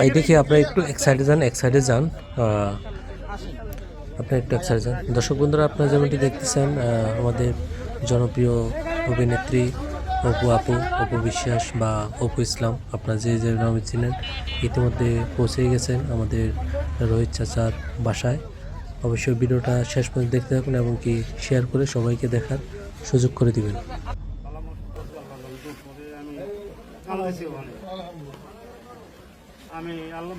এই দেখি আপনারা একটু এক সাইডে যান এক সাইডে যান। আহ, আপনি একটু এক সাইডে যান। দর্শক বন্ধুরা আপনারা যেমনটি দেখতেছেন আমাদের জনপ্রিয় অভিনেত্রী অপু আপু অপু বিশ্বাস বা অপু ইসলাম আপনারা যে যে নামে চিনেন ইতিমধ্যে পৌঁছে গেছেন আমাদের রোহিত চাচার বাসায়। অবশ্যই ভিডিওটা শেষ পর্যন্ত দেখতে থাকুন এবং কি শেয়ার করে সবাইকে দেখার সুযোগ করে দিবেন আমি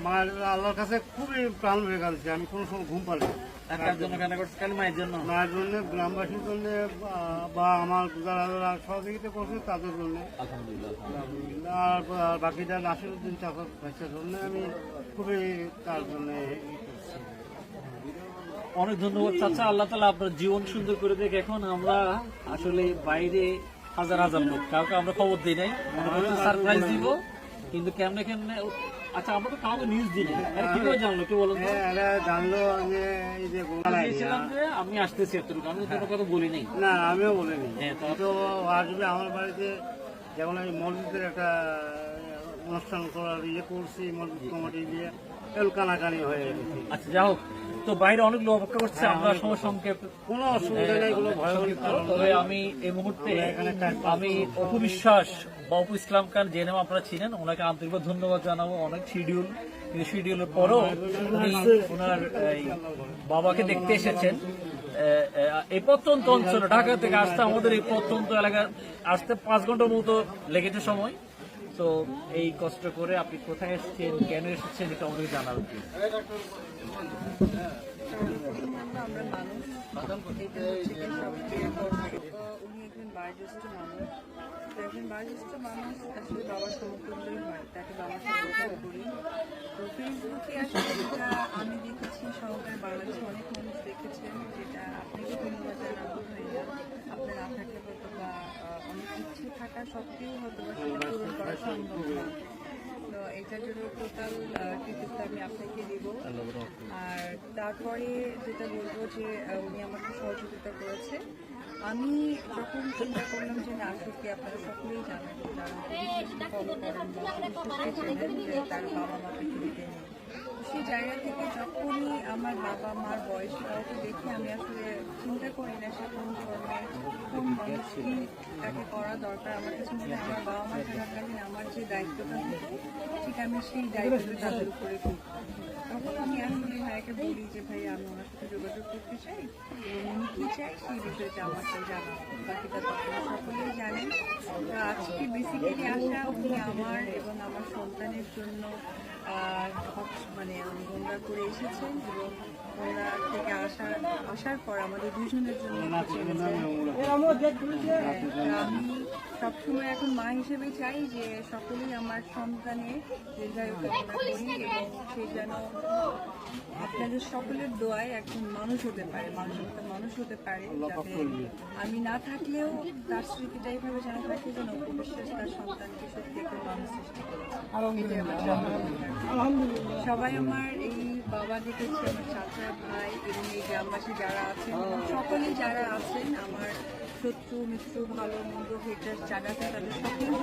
মায়ের আল্লাহর কাছে খুবই প্রাণ হয়ে কাঁদছি আমি কোনো সময় ঘুম পারি না। জন্য কান্না করছে খালি মায়ের জন্য মায়ের জন্য গ্রামবাসীর জন্য বা আমার যারা যারা সহযোগিতা করছে তাদের জন্য আর বাকিটা নাসিরুদ্দিন চাকর ভাইসের জন্য আমি খুবই তার জন্য। অনেক ধন্যবাদ। চাচা আল্লাহ তালা আপনার জীবন সুন্দর করে দেখে। এখন আমরা আসলে বাইরে হাজার হাজার লোক। কাউকে আমরা খবর দিই নাই। সারপ্রাইজ দিব। কিন্তু কেমনে কেমনে আচ্ছা আমরা তো কাউকে নিউজ দিই নাই। কীভাবে জানলো? কি বলুন তো? হ্যাঁ জানলো যে আমি আসতেছি এতটুকু। আমি কোনো কথা বলি নাই। না আমিও বলিনি। হ্যাঁ, তো- আসবে আমার বাড়িতে। যেমন এই মসজিদের একটা অনুষ্ঠান করার ইয়ে করছি মসজিদ কমিটি দিয়ে। কানাকানি হয়ে গেছে। আচ্ছা যাই হোক তো বাইরে অনেক লোক অপেক্ষা করছে আমরা সংক্ষেপ কোনো অসুবিধা নেই কোনো ভয় তবে আমি এই মুহূর্তে আমি অপু বিশ্বাস বা অপু ইসলাম খান যে নাম আপনারা ছিলেন ওনাকে আন্তরিকভাবে ধন্যবাদ জানাব। অনেক শিডিউল কিন্তু শিডিউলের পরও উনি ওনার বাবাকে দেখতে এসেছেন। এই প্রত্যন্ত অঞ্চলে ঢাকা থেকে আসতে আমাদের এই প্রত্যন্ত এলাকা আসতে পাঁচ ঘণ্টার মতো লেগেছে সময়। তো এই কষ্ট করে আপনি কোথায় এসেছেন, কেন এসেছেন, এটা আমাদের জানা উচিত উনি একজন মানুষ তো একজন মানুষ তাকে করি আমি দেখেছি সহকারে বাংলাদেশে অনেক মানুষ দেখেছেন, যেটা আপনাকে ধন্যবাদ জানাব ভাইয়া আপনার না থাকলে হয়তো বা আহ, অনেক ইচ্ছে থাকা সত্ত্বেও হয়তো বা সেটা পূরণ করা সম্ভব না তো এটার জন্য টোটাল কৃতিত্ব আমি আপনাকে দিব। আর তারপরে যেটা বলব যে উনি আমাকে সহযোগিতা করেছে। আমি যখন চিন্তা করলাম যে না, সত্যি আপনারা সকলেই জানেন তার বাবা মা পৃথিবীতে নেই। সেই জায়গা থেকে যখনই আমার বাবা মার বয়স কাউকে দেখে আমি আসলে চিন্তা করি না সে কোন ধর্মের কোন মানুষ কি তাকে করা দরকার। আমার কাছে মনে আমার বাবা মার থাকাকালীন আমার যে দায়িত্বটা থাকে, ঠিক আমি সেই দায়িত্বটা তাদের উপরে তখন আমি আসলে ভাইকে বলি যে, ভাই, আমি ওনার সাথে যোগাযোগ করতে চাই এবং উনি কী চাই সেই বিষয়টা আমাকে জানা বাকিটা তো আপনারা সকলেই জানেন। আজকে বেসিক্যালি আসা উনি আমার এবং আমার সন্তানের জন্য মানে গঙ্গা করে এসেছেন এবং গঙ্গা থেকে আসার আসার পর আমাদের দুজনের জন্য। হ্যাঁ, আমি সবসময় এখন মা হিসেবে চাই যে সকলেই আমার সন্তানের দীর্ঘায়ু কামনা করি এবং সে যেন আপনাদের সকলের দোয়ায় একজন মানুষ হতে পারে মানুষের মানুষ হতে পারে যাতে আমি না থাকলেও তার স্মৃতিটা এইভাবে যেন থাকে যেন বিশ্বাস তার সন্তানকে সত্যি একজন মানুষ সৃষ্টি করে। সবাই আমার এই বাবা দেখেছি আমার চাচা ভাই এবং এই গ্রামবাসী যারা আছেন সকলেই যারা আছেন আমার শত্রু মিত্র ভালো মন্দ হেটার চাকাতে তাদের সকলেই